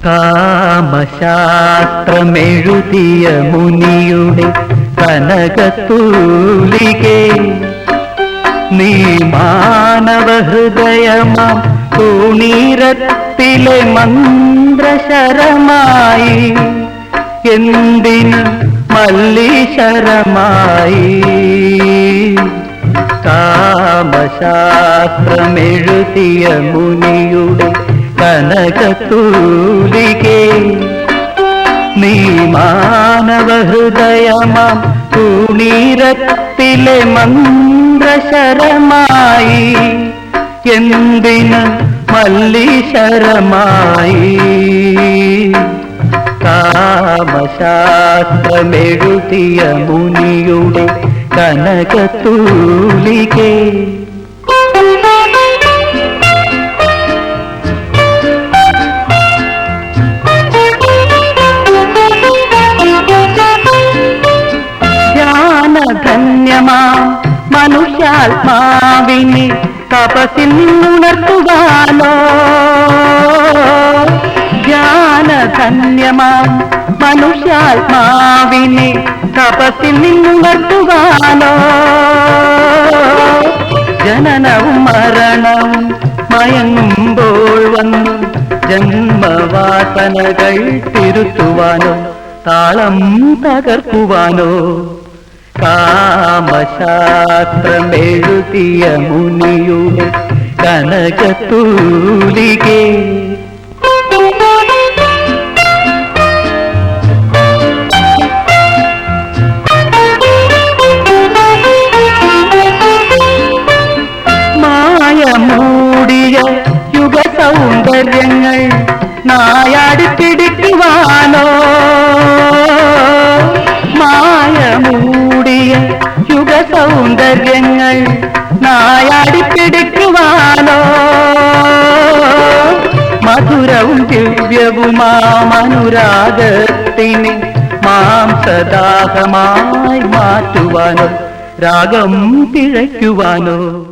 കാമശാസ്ത്രമെഴുതിയ മുനിയുടെ കനകത്തൂലികേ നീ മാനവ ഹൃദയമാം തൂണീരത്തിലെ മന്ത്രശരമായി എന്തിന് മല്ലീശരമായി? കാമശാസ്ത്രമെഴുതിയ മുനിയുടെ കനകത്തൂലികേ നീ മാനവ ഹൃദയമാം തൂണീരത്തിലെ മന്ത്രശരമായി എന്തിന് മല്ലീശരമായി? കാമശാസ്ത്രമെഴുതിയ മുനിയുടെ കനകത്തൂലികേ മനുഷ്യാത്മാവിനെ തപസിൽ നിന്നുണർത്തുവാനോ? ധ്യാനധന്യമാം മനുഷ്യാത്മാവിനെ തപസിൽ നിന്നുണർത്തുവാനോ? ജനനവും മരണവും മയങ്ങുമ്പോൾ വന്നു ജന്മവാസനകൾ തിരുത്തുവാനോ താളം തകർക്കുവാനോ? കാമശാസ്ത്രമെഴുതിയ മുനിയുടെ കനകത്തൂലികേ. മായമൂടിയ യുഗ സൗന്ദര്യങ്ങൾ നായാടി പിടിക്കുവാനോ സൗന്ദര്യങ്ങൾ നായാടിപ്പിടിക്കുവാനോ? മധുരവും ദിവ്യവുമാമനുരാഗത്തിന് മാം മാംസദാഹമായി മാറ്റുവാനോ? രാഗം തിഴയ്ക്കുവാനോ?